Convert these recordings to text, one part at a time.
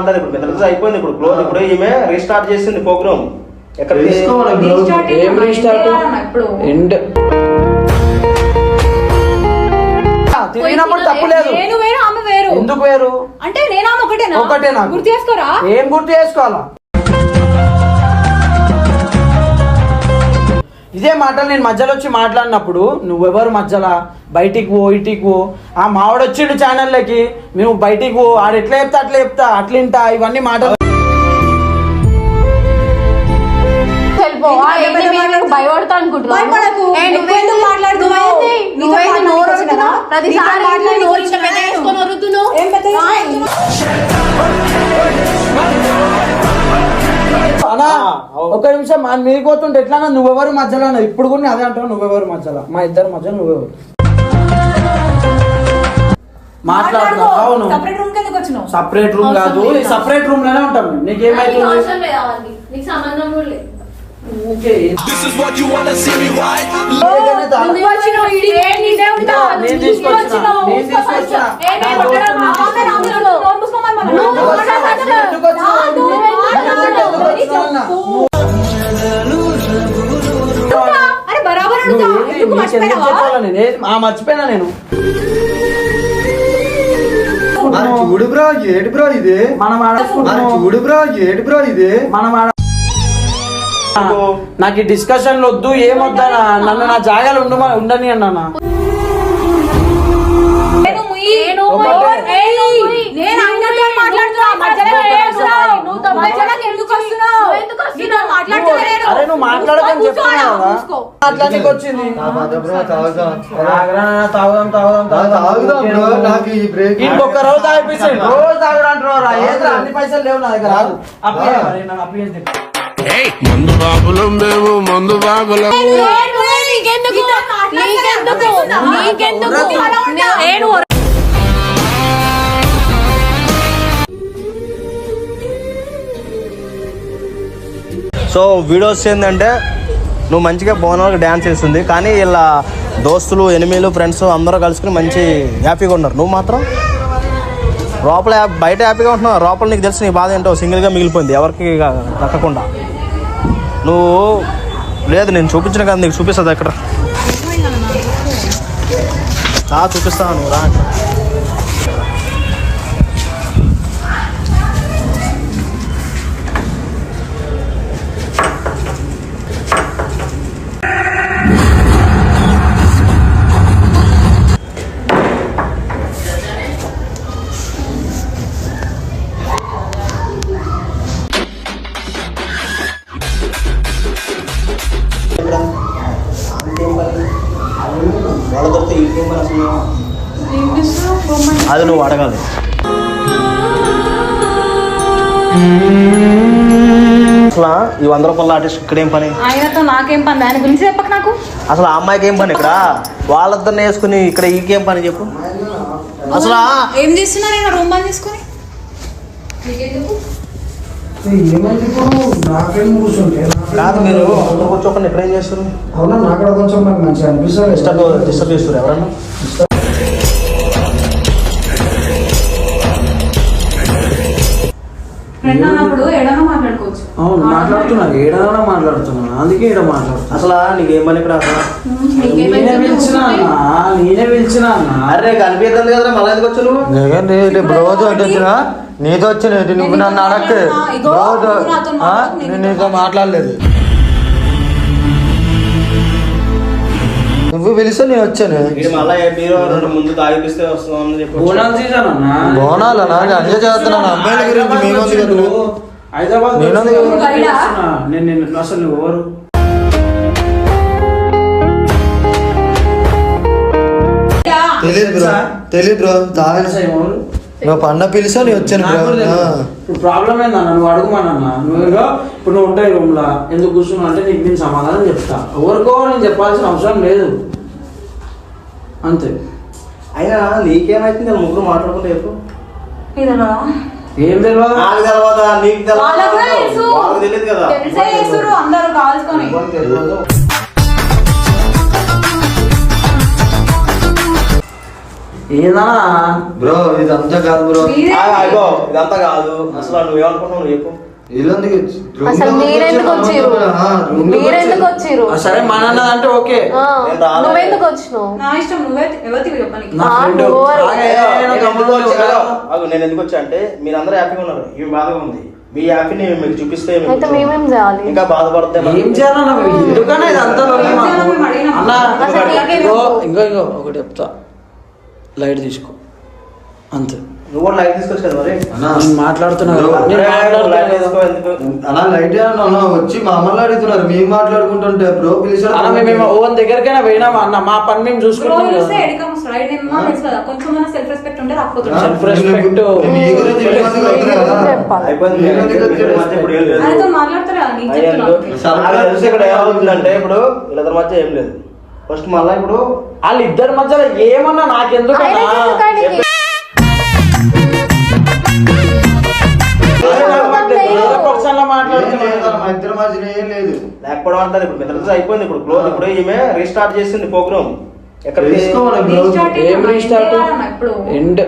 ఇప్పుడు అయిపోయింది ఇప్పుడు. క్లోజ్ ఇప్పుడు ఈమె రీస్టార్ట్ చేసింది ప్రోగ్రామ్ ఎక్కడ ఏం రీస్టార్ట్? ఎండ్ తిరిగినప్పుడు తప్పు లేదు. నేను వేరు ఆమె వేరు. ఎందుకు వేరు? అంటే నేను ఆమె ఒకటేనా? ఒకటే నాకు. గుర్తు చేసుకోరా? ఏం గుర్తు చేసుకోవాలా? ఇదే మాటలు నేను మధ్యలో వచ్చి మాట్లాడినప్పుడు నువ్వెవరు మధ్యలో? బయటికి పో ఇటికి పో. ఆ మావాడు వచ్చిండు ఛానల్లోకి మేము బయటికి పో ఆడు ఎట్లా చెప్తా అట్లా చెప్తా అట్లింటా ఇవన్నీ మాటలు. భయపడతా అనుకుంటున్నావు ఒక నిమిషం మా మీరు పోతుంటే ఎట్లా నువ్వెవరు మధ్యలో. ఇప్పుడు కూడా నేను అదే అంటావు నువ్వెవరు మధ్యలో? మా ఇద్దరు మధ్యలో నువ్వెవరు? మాట్లాడుతున్నావు అవును. సపరేట్ రూమ్ కాదు. ఈ సపరేట్ రూమ్లోనే ఉంటాం నీకేమైతుంది? నేను తీసుకొచ్చిన, తీసుకొచ్చిన. మర్చిపోయినా నేను? మరి చూడు బ్రో ఏడు బ్రో ఇది? మనం చూడు బ్రో ఏడు బ్రో ఇది? మనం ఆడ నాకు ఈ డిస్కషన్లు వద్దు ఏమొద్దా నన్ను నా జాగాలు ఉండు ఉండని అన్నా నేను మాట్లాడుతున్నా. మధ్యలో నువ్వు అరే నువ్వు మాట్లాడకని వచ్చింది ఇంకొక రోజు తాగిపించండి రోజు ఏదిరా అన్ని పైసలు లేవు నా దగ్గర. మందు బాబులం మేము మందు బాబులం నీకెందుకు నీకెందుకు సో వీడియోస్ ఏంటంటే నువ్వు మంచిగా బోనాలకు డ్యాన్స్ చేస్తుంది. కానీ ఇలా దోస్తులు ఎనిమిలు ఫ్రెండ్స్ అందరూ కలుసుకుని మంచి హ్యాపీగా ఉన్నారు. నువ్వు మాత్రం లోపల బయట హ్యాపీగా ఉంటున్నావు? లోపల నీకు తెలుసు నీ బాధ ఏంటో సింగిల్గా మిగిలిపోయింది. ఎవరికి దక్కకుండా. నువ్వు లేదు నేను చూపించిన కదా నీకు చూపిస్తుంది అక్కడ చూపిస్తాను నువ్వు రా. ఈ వంద రూపాయల ఆర్టిస్ట్ ఇక్కడ ఏం పని? ఆయనతో నాకేం పని? దాని గురించి చెప్పక నాకు. అసలు ఆ అమ్మాయికి ఏం పని ఇక్కడ? వాళ్ళిద్దరిని వేసుకుని ఇక్కడ ఈకేం పని చెప్పు. అసలు ఏం చేస్తున్నా నేను రూమ్ బంద్ కూర్చుంటే కాదు మీరు అందరూ కూర్చోకుండా. ఇక్కడ ఏం చేస్తారు అవునా? నాకు కొంచెం మంచిగా అనిపిస్తుంది డిస్టర్బ్ డిస్టర్బ్ చేస్తారు ఎవరన్నా? అవును మాట్లాడుతున్నా ఏడైనా మాట్లాడుతున్నా అందుకే ఈడ మాట్లాడుతున్నా అసలు నీకు పని ఇక్కడ అసలు? నేనే పిలిచిన నేనే పిలిచిన అరే కనిపిస్తుంది కదా మళ్ళీ ఎందుకు వచ్చావు నువ్వు? రోజు వచ్చిన నీతో వచ్చిన నువ్వు నన్ను అడక్క. రోజు నేను నీతో మాట్లాడలేదు. పిలిస్తే నేను వచ్చాను. బోనాలు సీజన్ అన్న. చేస్తున్నాను. అమ్మాయిల గురించి మేమంది కదా? హైదరాబాద్ నేను. నేను అసలు ఎవరు? తెలియదు బ్రో. తెలియదు బ్రో. తాగను? నువ్వు పండ పిలిస్తే నేను వచ్చాను నాకు. ఇప్పుడు ప్రాబ్లం ఏందన్న నువ్వు అడుగుమానన్న? నువ్వు ఇప్పుడు నువ్వు ఉంటాయి రూమ్ లా ఎందుకు కూర్చున్నావు అంటే నీకు నేను సమాధానం చెప్తా. ఎవరికో నేను చెప్పాల్సిన అవసరం లేదు. అంతే. అయినా నీకేమైతుంది ముగ్గురు మాట్లాడుకుంటే చెప్పు. ఏం తెలియదు నాకు తెలియదా నీకు తెలియదు తెలియదు కదా. అందరూ కాల్చుకొని. ఏదన్నా బ్రో ఇదంతా కాదు బ్రో. ఇదంతా కాదు. అసలు నువ్వు ఏమనుకుంటున్నావు నువ్వు చెప్పు. అసలు మీరెందుకు వచ్చిర్రు మీరెందుకు వచ్చిర్రు ఆ, సరే మన ఓకే. నేను. నువ్వెందుకు వచ్చినావు? నా ఇష్టం నువ్వే ఎందుకు వచ్చా- అంటే మీరందరూ హ్యాపీగా ఉన్నారు. ఇవి బాధగా ఉంది. మీ హ్యాపీని మీకు చూపిస్తే మేమేం చేయాలి? ఇంకా బాధపడితే ఏం చేయాలన్నా ఎందుకన్నా. అన్న? ఇంకో ఇంకో ఒకటి చెప్తా. లైట్ తీసుకో. అంతే. నువ్వు లైట్ కదా మరి? నేను అలా లైట్ అన్న వచ్చి మమ్మల్ని అడుగుతున్నారు. మేము మాట్లాడుకుంటుంటే బ్రో మేము ఓన్ దగ్గరికైనా పోయినామా అన్న? మా పని మేము చూసుకుంటాం ఇప్పుడు ఏమవుతుందంటే మధ్య ఏం లేదు. ఫస్ట్ మళ్ళీ ఇప్పుడు వాళ్ళిద్దరి మధ్యలో ఏమన్నా నాకెందుకన్నా? లేకపోవడం అంటారు. ఇప్పుడు మిత్రత అయిపోయింది. ఇప్పుడు క్లోజ్ ఇప్పుడు ఈమె రీస్టార్ట్ చేసింది ప్రోగ్రామ్ ఎక్కడ రీస్టార్ట్ ఎండ్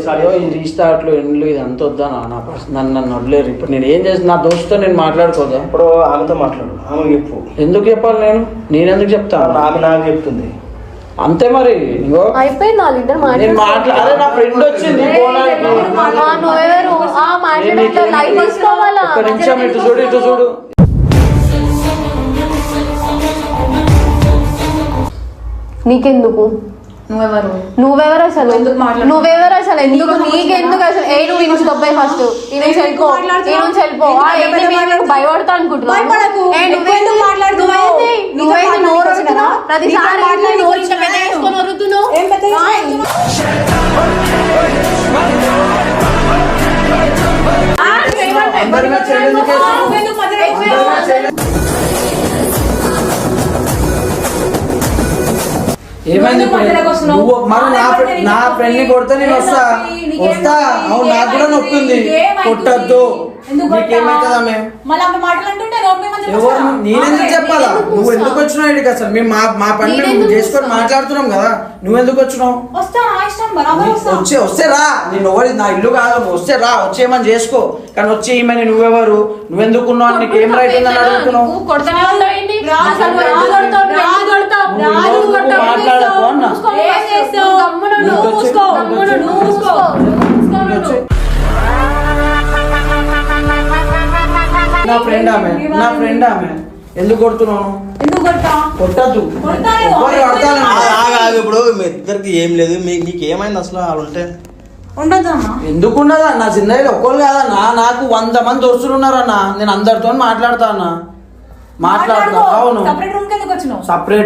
స్టార్ట్ అయ్యో, ఈ రీస్టార్ట్లు ఎండ్లు ఇది అంత వద్దానా నా నన్ను నన్ను వదిలేరు. ఇప్పుడు నేను ఏం చేసిన నా దోస్తుతో నేను మాట్లాడుకోదా ఇప్పుడు ఆమెతో మాట్లాడు. ఆమె చెప్పు. ఎందుకు చెప్పాలి నేను? నేను ఎందుకు చెప్తాను ఆమె నాకు చెప్తుంది. అంతే మరి. అయిపోయింది మాట్లాడు మాట్లా అదే నా ఫ్రెండ్ వచ్చింది నువ్వెవరు? ఆ లైట్ తీసుకోవాలా ఇటు చూడు ఇటు చూడు. నీకెందుకు? నువ్వెవరు? నువ్వెవరు అసలు? నువ్వెవరు అసలు? ఎందుకు నీకు నీకెందుకు అసలు? ఏ నువ్వు నుంచి తొంభై ఫస్ట్? ఈ నుంచి వెళ్ళిపో? నుంచి వెళ్ళిపో? భయపడతా అనుకుంటున్నావు? ఏమైంది? నువ్వు మరి నా నా ఫ్రెండ్ నా నొప్పి, ఫ్రెండ్ని కొడితే నేను వస్తా. వస్తా. అవును నాకు కూడా నీకేమైంది? నొప్పి ఉంది నీకేమైంది? కొట్టద్దు ఎందుకు నీకేమైతుందా మేము మళ్ళీ ఆమె మాటలు అంటుంటే నోట్ మీద మంచిగా ఎవరు వస్తావా? నేనెందుకు ఆమె చెప్పాలా ఎందుకు నువ్వు ఎందుకు వచ్చినావు ఇక్కడికి అసలు మేము మా మా పని మేము నేనెందుకు చేసుకొని? మాట్లాడుతున్నాం కదా నువ్వెందుకు వచ్చినావు వస్తా నా ఇష్టం బరాబర్ నీ- వస్తా వచ్చే వస్తే రా నేను ఎవరి నా ఇల్లు కాదు నువ్వు వస్తే రా వచ్చేయమని చేసుకో కానీ వచ్చి ఈమెని నువ్వెవరు నువ్వెందుకు ఉన్నావు నీకు ఏం రైట్ ఉందని అడుగుతున్నావు నువ్వు కొడతానే ఏంటి? అసలు నువ్వు ఎందుకు కొడతావు? నువ్వు ఎందుకు కొడతావు? నువ్వు ఎందుకు కొడతావు? మాట్లాడకు అన్న? ఏం. చేస్తావు? నువ్వు. నువ్వు వచ్చి-. నువ్వు నా ఫ్రెండ్ ఆమె నా ఫ్రెండ్ ఆమె. ఎందుకు కొడుతున్నావు? ఎందుకు కొడతా కొట్టద్దు. కొడతాను. ఎవరు కొడతాను? ఆగాగు ఇప్పుడు మీ ఇద్దరికి ఏం లేదు. మీ నీకు ఏమైంది అసలు వాళ్ళు ఉంటే? ఉండదమ్మా ఎందుకున్నదా నా చిన్నయ్యలు ఒక్కరు కాదన్నా నాకు వంద మంది దోస్తులు ఉన్నారన్నా నేను అందరితో మాట్లాడతా అన్నా. మాట్లాడతా. అవును. సపరేట్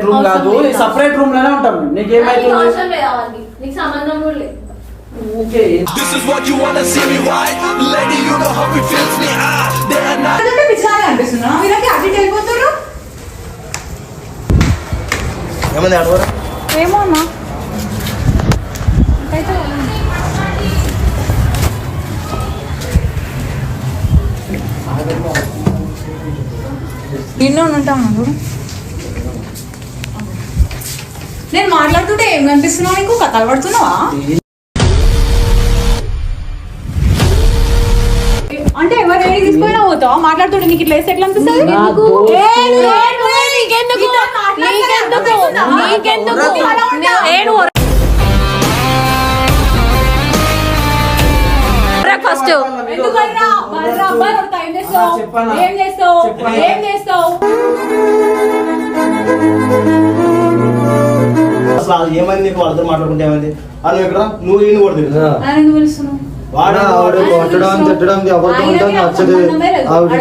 రూమ్ ఎందుకు కాదు. సపరేట్ రూమ్లోనే ఉంటాం నీకు నీకేమైతుంది ఏమో అమ్మా అయితే నిన్ను ఉంటాను చూడు నేను మాట్లాడుతుంటే ఏం కనిపిస్తున్నావు నీకు? కథలు పడుతున్నావా? పోతావా? మాట్లాడుతుంటే నీకు ఇట్లా వేస్తే ఎట్లా అనిపిస్తుంది? ఏ, ఏ. ఏ, ఫస్ట్. ఏం చేస్తావు? ఏం చేస్తావు? ఏం? అసలు ఏమైంది నీకు వాళ్ళతో మాట్లాడుకుంటే ఏమైంది అని నువ్వు ఇక్కడ నువ్వు ఈయన ఎందుకు పిలుస్తున్నావు? వాడు ఆవిడ కొట్టడం తిట్టడం ఉంటుంది నచ్చదు. ఆవిడ.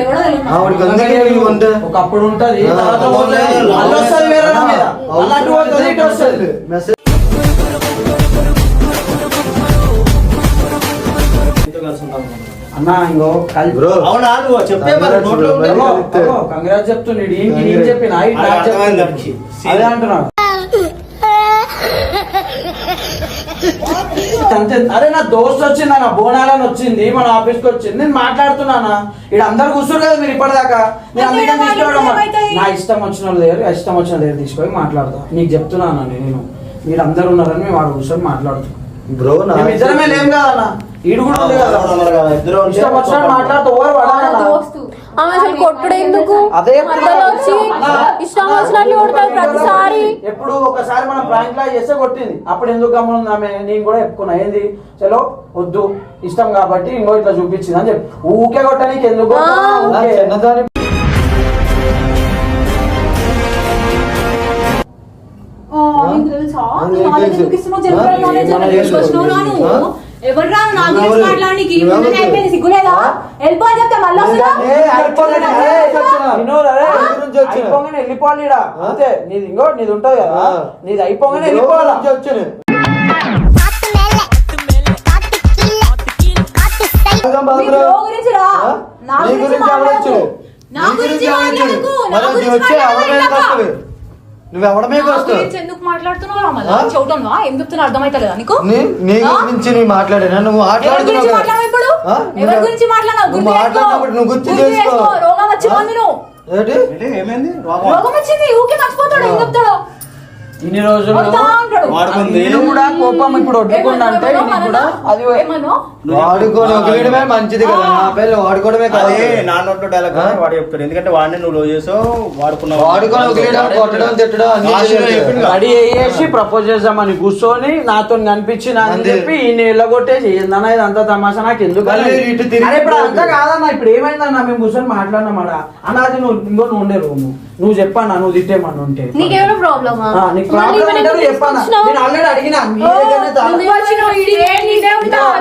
ఆవిడకి ఒకప్పుడు ఉంటది ఆ, తర్వాత పోతుంది. అవును. మళ్ళీ వస్తుంది వేరే నా మీద. మళ్ళీ అంతే. అరే నా దోస్త్ వచ్చింది నా బోనాలని వచ్చింది మన ఆఫీస్కి వచ్చింది. నేను మాట్లాడుతున్నానా ఇక్కడ అందరు కూర్చోరు కదా మీరు ఇప్పటిదాకా. నేను అందుకని తీసుకోవడం? నా ఇష్టం వచ్చిన వాళ్ళ దగ్గర ఇష్టం వచ్చిన దగ్గర తీసుకొని మాట్లాడతా. నీకు చెప్తున్నాను నేను. మీరు అందరు ఉన్నారని మేము వాడు కూర్చొని మాట్లాడుతాం బ్రో ఇద్దరమే లేం కదన్నా ఈడు కూడా ఉంది కదా. కదా, ఇద్దరు మాట్లాడుతూ ఓవర్ పడాలన్నా దోస్తు. ఆమె అసలు కొట్టుడు ఎందుకు? మధ్యలో వచ్చి ఇష్టం వచ్చినట్లు కొడతారు ప్రతిసారి. ఎప్పుడు ఒకసారి మనం ప్రాంక్ లా చేస్తే కొట్టింది. అప్పుడు ఎందుకు గమనం ఆమె? నేను కూడా చెప్పుకున్నా. ఏంది? చలో వద్దు. ఇష్టం కాబట్టి ఇంకో ఇట్లా చూపించింది అని చెప్పి. ఊకే కొట్టడానికి ఎందుకు? తెలుసా? ఆ, నువ్వు నీకు నాలెడ్జ్ తెలుసు. ఎందుకు ఇస్తున్నావు? జనరల్ ఆ, నాలెడ్జ్ మనకు ఎందుకు తెలుసు. తీసుకొచ్చినావు రా నువ్వు? ఆ? ఎవరు రా నా గురించి? మాట్లాడడానికి? నిన్ననే అయిపోయింది సిగ్గులేదా వెళ్ళిపో అని చెప్తే మళ్ళీ అయిపోగానే, వెళ్ళిపోవాలి ఈడ. అంతే నీది ఇంకో నీది ఉంటది కదా. నీది అయిపోగానే వెళ్ళిపోవాలా వచ్చాను గురించి రా. నా నీ గురించి. వచ్చాడు? నా గురించి? మాట్లాడకు. నా గురించి మీద మాట్లాడకు. నువ్వు ఎవడమే ఎందుకు మాట్లాడుతున్నావు? ఏం చెప్తున్నా అర్థమైతలేదా నీకు? నీ- నీ మాట్లాడినా? నువ్వు మాట్లాడుతున్నావు? ఎవరి నువ్వు- గురించి మాట్లాడినావు నువ్వు గుర్తు చేసుకో. రోగం? ఏమైంది? రోగం? రోగం వచ్చింది. ఊకే మర్చిపోతాడు. ఏం చెప్తాడు? ఇన్ని రోజులు వాడుకుంది. ఈయన కూడా కోపం ఇప్పుడు అంటే కూడా అది మంచిది కదా. నా వాడుకోవడమే కాదు. నా నోట్లో డైలాగ్? వాడు చెప్తాడు. ఎందుకంటే వాడిని నువ్వు చేసావు వాడుకున్నావు. వాడుకొని కొట్టడం తిట్టడం అన్ని. రెడీ అయ్యేసి ప్రపోజ్ చేద్దామని కూర్చొని నాతో కనిపించింది అని. చెప్పి ఈయన ఎల్లగొట్టేసి ఏందన్నా ఇది అంతా తమాషా. నాకు ఎందుకు ఇప్పుడు. అంతా కాదన్న ఇప్పుడు ఏమైందన్న మేము కూర్చొని మాట్లాడినామాడా అన్న అది నువ్వు ఇంకో నువ్వు ఉండే రూము నువ్వు చెప్పన్నా నువ్వు తిట్టేమని ఉంటే? నీకేమైనా ప్రాబ్లమా? ఆ, నీకు ప్రాబ్లం అంటే నువ్వు నేను ఆల్రెడీ అడిగినా మీ దగ్గరనే.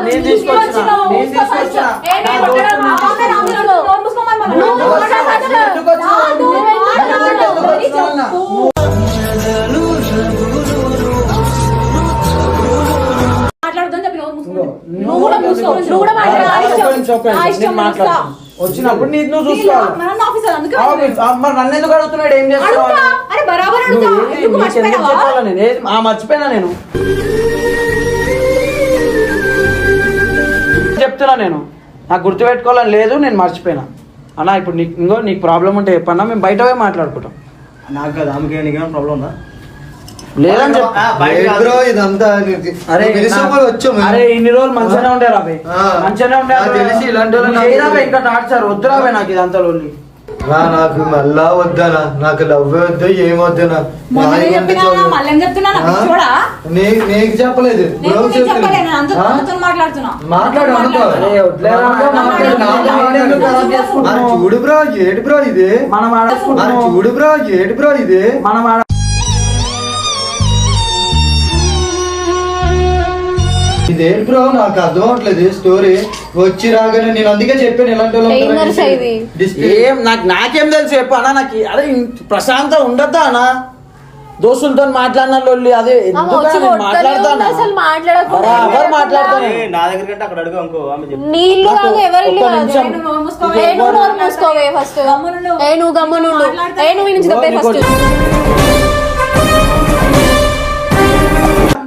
నేను తీసుకొచ్చినా, నేను తీసుకొచ్చినా. కూడా. నువ్వు కూడా మాట్లాడు. వచ్చినప్పుడు నీ నువ్వు చూసుకోవాలి. మరి నన్ను ఎందుకు అడుగుతున్నాడు? ఏం. చేస్తావు నేను? ఏది- ఆ మర్చిపోయినా నేను. చెప్తున్నా నేను. నాకు గుర్తు పెట్టుకోవాలని లేదు నేను మర్చిపోయినా. అన్న ఇప్పుడు నీకు ఇంకో నీకు ప్రాబ్లం ఉంటే చెప్పన్నా మేము బయట పోయి మాట్లాడుకుంటాం. నాకు కదా ఆమెకి ప్రాబ్లం ఉందా? లేదని. బ్రో ఇదంతా నీకు- అరే వచ్చాము అరే ఇన్ని రోజులు మంచిగానే ఉండే రాబే. మంచిగానే ఉండే తెలిసి ఇలాంటి ఇంకా టార్చర్ వద్దు రాబే నాకు ఇదంతా నాకు మళ్ళా వద్దనా? నాకు లవ్ వద్దు ఏం వద్దనా మొన్ననే చెప్పినా మళ్ళీ చెప్తున్నా నాకు చెప్పలేదు. మాట్లాడు, బ్రో ఏడు బ్రో ఇది. చూడు బ్రో ఏడు బ్రో ఇది. మనం ఇదేంటి బ్రో? నాకు అర్థం అవట్లేదు. స్టోరీ వచ్చి రాగానే నేను అందుకే చెప్పాను ఇలాంటి. ఏం నాకు నాకేం తెలుసు చెప్పు. అన్న నాకు అరే ఇంత ప్రశాంతం ఉండద్దా అన్న? దోస్తులతో మాట్లాడిన లొల్లి అదే మాట్లాడతానా?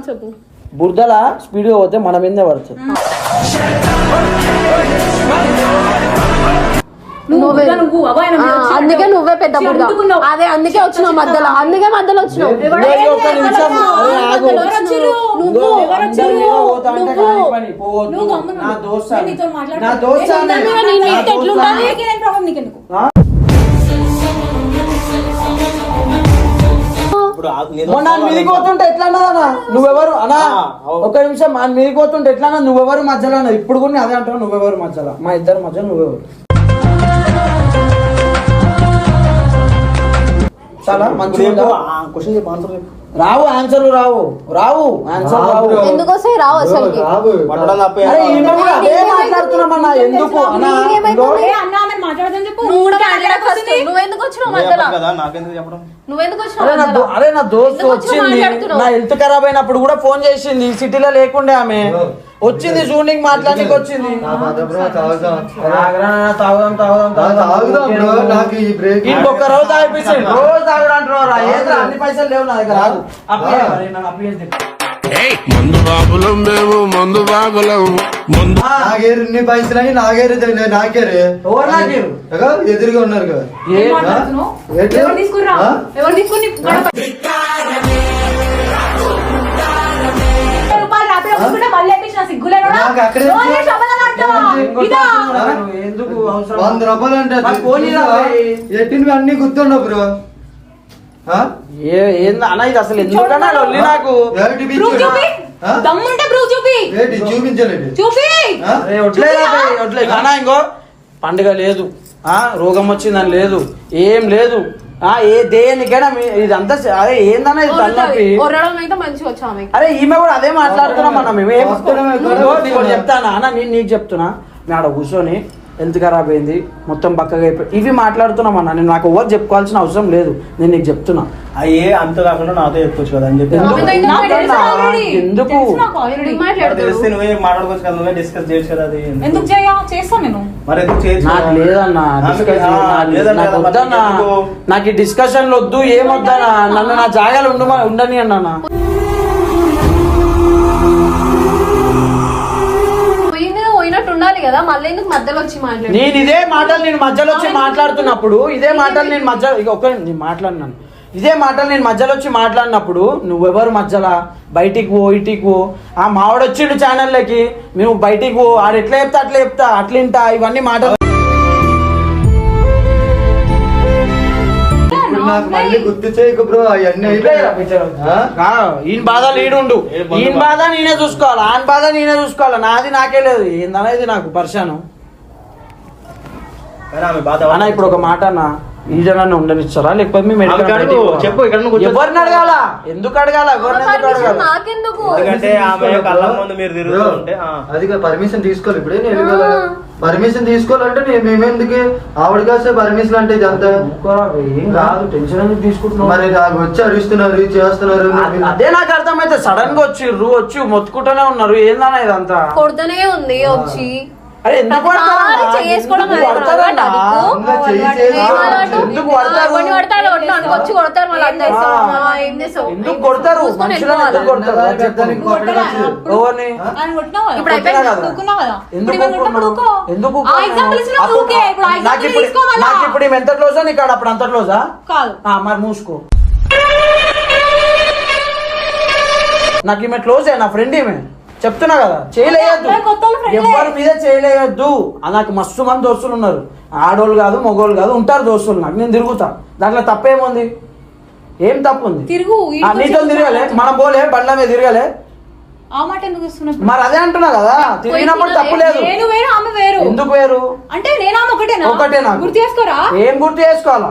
చెప్పు. బురదల స్పీడ్గా పోతే మన మీదే పడుతుంది. అందుకే నువ్వే పెద్ద బుర్ర. అదే అందుకే వచ్చినావు మధ్యలో. అందుకే మధ్యలో వచ్చినావు? నువ్వు ఇప్పుడు మొన్న ఆయన మీదికి పోతుంటే ఎట్లా అన్నదన్నా నువ్వెవరు? అవును. ఒక నిమిషం ఆయన మీదికి పోతుంటే ఎట్లా అన్నా? నువ్వెవరు మధ్యలో అన్నా ఇప్పుడు కూడా అదే అంటావు నువ్వెవరు మధ్యలో? మా ఇద్దరు మధ్యలో నువ్వెవరు? చాలా క్వశ్చన్ చెప్పు ఆన్సర్ చెప్పు. రావు ఆన్సర్లు రావు. రావు ఆన్సర్ రావు. ఎందుకు వస్తాయి రావు అరే కూడా అదే మాట్లాడుతున్నామన్నా? ఎందుకు? అన్నా మాట్లాడదని చెప్పు. నువ్వు కూడా మాట్లాడకు. నువ్వు ఎందుకు వచ్చినావు మధ్యలో? కదా నాకెందుకు చెప్పడం? నువ్వు ఎందుకు అరే వచ్చినావు నా మధ్యలో? దో- అరే నా దోస్త్ ఎందుకు వచ్చి వచ్చింది. మాట్లాడుతున్నావు? నా హెల్త్ ఖరాబ్ అయినప్పుడు కూడా ఫోన్ చేసింది. సిటీలో లేకుండే ఆమె. వచ్చింది జూనింగ్ మాట్లాడడానికి వచ్చింది. నా పద బ్రో తాగుదాం. తాగరా, తాగుదాం తాగుదాం నా తాగుదాం. బ్రో నాకు ఈ బ్రేక్ ఇంకొక రోజు తాగిపించండి రోజు తాగుడు అంటున్నారా ఏంద్రా అన్ని పైసలు లేవు నా దగ్గర. ఆగు. అప్పు చేయి మరి, నన్ను అప్పు చేసి తెప్పు. ఏయ్, మందు బాబులం మేము మందు బాబులం మందు నాగేరు పైసలని నాగేరు నాకేరే ఎవరు నాకేరు? ఎదురుగా ఉన్నారు కదా? ఎవరు తీసుకుని వంద రూపాయలు అంటే. ఎట్టినవి అన్ని గుర్తుండవు బ్రో. ఏంది అన్న ఇది అసలు ఎందుకన్నా లొల్లి నాకు? ఏంటి పిచ్చి? ప్రూఫ్ చూపి. ఆ? దమ్ముంటే ప్రూఫ్ చూపి. ఏంటి చూపించలేదు. చూపి. ఆ? అరే వడ్లేదు వడ్లేదు అన్నా ఇంకో. పండుగ లేదు. ఆ రోగం వచ్చిందని లేదు. ఏం లేదు. ఆ ఏ దేనికైనా మీ- ఇదంతా అరే ఏందన్నా ఇది తలనొప్పి? అరే ఈమె కూడా అదే మాట్లాడుతున్నాం అన్న మేము. ఏం. చెప్తానా? అన్న నేను నీకు చెప్తున్నా. మేము ఆడ కూర్చొని హెల్త్ ఖరాబ్ అయింది? మొత్తం బక్కగా అయిపోయి ఇవి మాట్లాడుతున్నాం అన్న నేను నాకు ఎవరు చెప్పుకోవాల్సిన అవసరం లేదు. నేను నీకు చెప్తున్నా. అయ్యే అంత కాకుండా నాతో చెప్పొచ్చు కదా అని చెప్పి. ఎందుకు? తెలిస్తే నువ్వే మాట్లాడుకోవచ్చు కదా నువ్వే డిస్కస్ చేయొచ్చు కదా అది. ఎందుకు చేస్తా నేను. మరి ఎందుకు చేయొచ్చు? లేదన్నా నాకు- వద్దన్నా. ఈ డిస్కషన్లు వద్దు ఏమొద్దన్నా. నన్ను నా జాగాలు ఉండమా ఉండని అన్నా కదా మళ్ళీ ఎందుకు మధ్యలో వచ్చి మాట్లాడు నేను ఇదే మాటలు నేను మధ్యలో వచ్చి మాట్లాడుతున్నప్పుడు ఇదే మాటలు నేను మధ్యలో ఇక ఒక్క నేను మాట్లాడినాను. ఇదే మాటలు నేను మధ్యలో వచ్చి మాట్లాడినప్పుడు నువ్వెవరు మధ్యలో? బయటికి పో ఇటికి పో. ఆ మావాడు వచ్చిండు ఛానల్లోకి నువ్వు బయటికి పో ఆడు ఎట్లా చెప్తా అట్లా చెప్తా అట్లింటా ఇవన్నీ మాటలు నాకు మళ్ళీ గుర్తు చేయకు బ్రో అవన్నీ ఈయన బాధ లీడుండు ఈయన బాధ నేనే చూసుకోవాలి. ఆయన బాధ నేనే చూసుకోవాలి. నాది నాకే లేదు. ఏందనేది నాకు పరిశాను. బాధ అన్న ఇప్పుడు ఒక మాట అన్న. ఈ జనాన్ని ఉండనిచ్చారా? లేకపోతే మేము? చెప్పు, ఇక్కడ. ఎవరిని అడగాల? ఎందుకు అడగాల? ఎవరిని ఎందుకు అడగాల? నాకెందుకు? ఎందుకంటే ఆమె కళ్ళ ముందు మీరు తిరుగుతూ ఉంటే ఆ. అది పర్మిషన్ తీసుకోవాలి. ఇప్పుడే నేను పర్మిషన్ తీసుకోవాలంటే నేను మేమెందుకు? ఆవిడ కాసే పర్మిషన్ అంటే ఇదంతా కాదు టెన్షన్ ఎందుకు తీసుకుంటున్నావు? మరి నాకు వచ్చి అడుగుతున్నారు చేస్తున్నారు అదే నాకు అర్థమైతే సడన్గా వచ్చిర్రు వచ్చి మొత్తుకుంటూనే ఉన్నారు. ఏందన్నా ఇదంతా? కొడుతూనే ఉంది వచ్చి. అరే ఎందుకు ఎందుకు కొడతారు? నాకు ఇప్పుడు- ఎంత క్లోజా నీకు అప్పుడు అంత క్లోజా మరి మూసుకో. నాకు ఈమె క్లోజ్ నా ఫ్రెండ్ ఈమె? చెప్తున్నా కదా చేయలేయద్దు. ఎవరి మీద చేయలేయద్దు. నాకు మస్తు మంది దోస్తులు ఉన్నారు. ఆడోళ్ళు కాదు మగోళ్ళు కాదు ఉంటారు దోస్తులు నాకు. నేను తిరుగుతా. దాంట్లో తప్పేముంది? ఏం తప్పు ఉంది తిరుగు నీతో తిరగలే మనం పోలే బండ్ల మీద తిరగలే. మరి అదే అంటున్నా కదా తిరిగినప్పుడు తప్పు లేదు. నేను వేరు ఆమె వేరు. ఎందుకు వేరు? అంటే నేను ఆమె ఒకటేనా? ఒకటే నాకు గుర్తు చేసుకోరా? ఏం గుర్తు చేసుకోవాలా?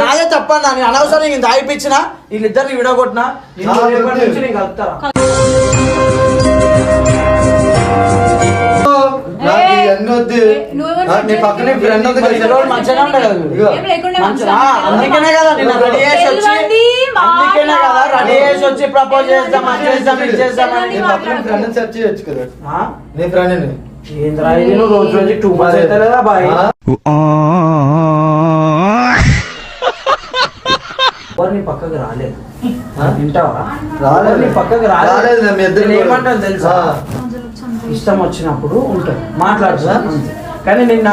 నాదే చెప్పన్నా నేను అనవసరం ఇంత ఆగిపించిన వీళ్ళిద్దరిని విడగొట్టినా నిన్ను నీ పక్కనే ఫ్రెండ్ ఉంది మంచిగా అందుకనే కదా నిన్న రెడీ చేసి వచ్చి తెలియంది మాట. అందుకనే కదా రెడీ చేసి వచ్చి ప్రపోజ్ చేద్దాం అది చేద్దాం ఇది చేద్దామని నీ పక్కన ఫ్రెండ్ సెర్చ్ చేయొచ్చు కదా. ఆ? నీ ఫ్రెండ్ ఏంద్రా ఇది? నువ్వు రోజు రోజు టూ బాయ్? పక్కకు రాలేదు? వింటావా? రాలేదు. పక్కకు రాలేదు? ఏమంటాను తెలుసా. ఇష్టం వచ్చినప్పుడు ఉంటుంది మాట్లాడుతా అంతే. కానీ నిన్న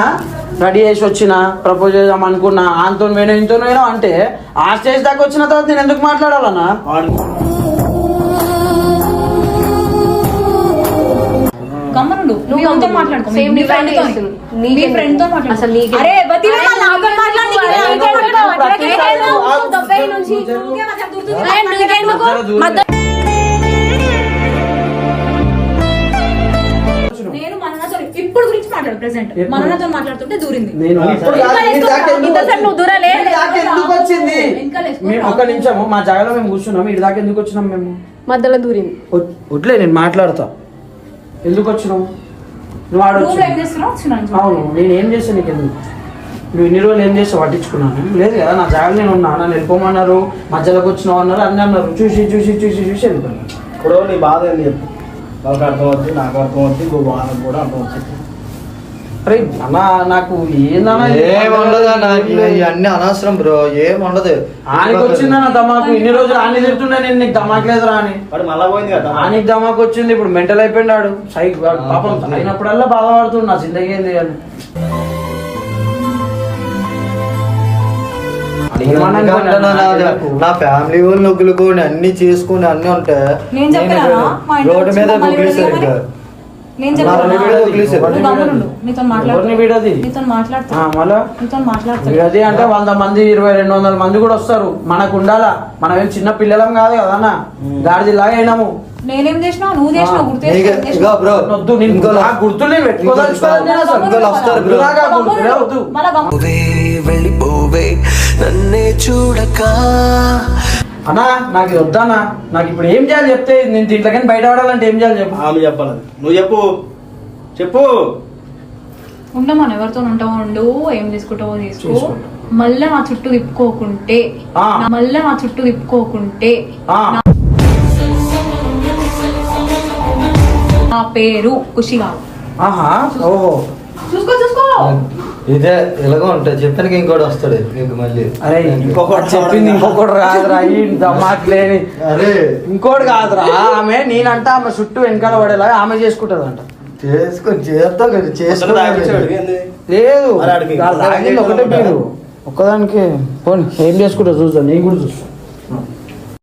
రెడీ చేసి వచ్చిన ప్రపోజ్ చేద్దాం అనుకున్నా ఆంతో వేణో ఇంతో వేణో అంటే ఆ స్టేజ్ దాకా వచ్చిన తర్వాత నేను ఎందుకు మాట్లాడాలన్నా నువ్వు అంతా మాట్లాడుకో మీ ఫ్రెండ్తో? ఫ్రెండ్తో మాట్లాడు అసలు? అరే? మాట్లాడి నీకు నుంచి. నువ్వే? మధ్య- మాట్లాడు ప్రెసెంట్? మనతో మాట్లాడుతుంటే దూరింది. ఒక నిమిషము మా జాగాలో మేము కూర్చున్నాం ఇటు దాకా ఎందుకు వచ్చినాం మేము? మధ్యలో దూరింది. వదిలే నేను మాట్లాడతా. ఎందుకు వచ్చినావు నువ్వు ఆడ రూమ్లో ఏం వచ్చి చేస్తున్నావు వచ్చినాను అవును నేను ఏం చేస్తాను నీకు ఎందుకు? నువ్వు ఇన్ని రోజులు ఏం చేస్తావు? పట్టించుకున్నాను. లేదు కదా నా జాగ్రత్త నేను ఉన్నా నన్ను వెళ్ళిపోమన్నారు మధ్యలోకి వచ్చినావు అన్నారు అన్నీ అన్నారు. చూసి చూసి చూసి చూసి వెళ్ళిపోయాను. ఇప్పుడు నీ బాధ ఏంది చెప్పు? వాళ్ళకి అర్థమవుతుంది నాకు అర్థమవుతుంది ఇంకో వాళ్ళకి కూడా అర్థమవుతుంది. అరే అన్న నాకు అన్న అనవసరం బ్రో ఏముండదు. ఆనికి వచ్చిందన్న దమాకు ఇన్ని రోజులు ఆని తింటున్నా నేను నీకు దమాకు లేదురా అని. వాడు మళ్ళా పోయింది కదా ఆనికి దమాకు వచ్చింది ఇప్పుడు మెంటల్ అయిపోయినాడు. సై వాడు పాపం అయినప్పుడల్లా బాధపడుతుంది నా జిందగీ ఏంది అని. నా- ఫ్యామిలీ వాళ్ళు నొగ్గులుకొని అన్ని చేసుకుని అన్ని ఉంటే నేను చెప్పానా మా ఇంట్లో రోడ్డు మీద విడదీయమని? నేను అంటే వంద మంది ఇరవై రెండు వందల మంది కూడా వస్తారు. మనకు ఉండాలా? మనం ఏం చిన్న పిల్లలం కాదు కదా అన్న? గాడిదిలాగా అయినాము. నేనేం చేసినా నువ్వు చేసినావు గుర్తు గుర్తులు వెళ్ళిపోవే నన్నే చూడక. అన్నా నాకు ఇది వద్దన్నా. నాకు ఇప్పుడు ఏం చేయాలి చెప్తే నేను దీంట్లోకని బయట పడాలంటే ఏం చేయాలి చెప్పు. ఆమె చెప్పాలి. నువ్వు చెప్పు. చెప్పు. ఉండమని ఎవరితో ఉంటావో ఉండు ఏం తీసుకుంటావో తీసుకో. మళ్ళా నా చుట్టూ తిప్పుకోకుంటే ఆ. నా- మళ్ళా నా చుట్టూ తిప్పుకోకుంటే ఆ, నా పేరు ఖుషిగా ఆహా ఓహో. చూసుకో చూసుకో. ఇదే ఇలాగ ఉంటాయి చెప్పానికి ఇంకోటి వస్తాడు నీకు మళ్ళీ. అరే ఇంకొకటి చెప్పింది ఇంకొకటి రాదురా ఈ దమ్మాట్లేని అరే. ఇంకోటి కాదురా ఆమె నేనంట ఆమె చుట్టూ వెనకాల పడేలాగా ఆమె చేసుకుంటది అంట చేసుకొని చేస్తా కదా అసలు తాగించాడు, చేసుకో ఏంది? లేదు. ఒకటే మీరు ఒక్కదానికి. పోనీ ఏం చేసుకుంటా చూద్దాం నేను కూడా చూస్తాను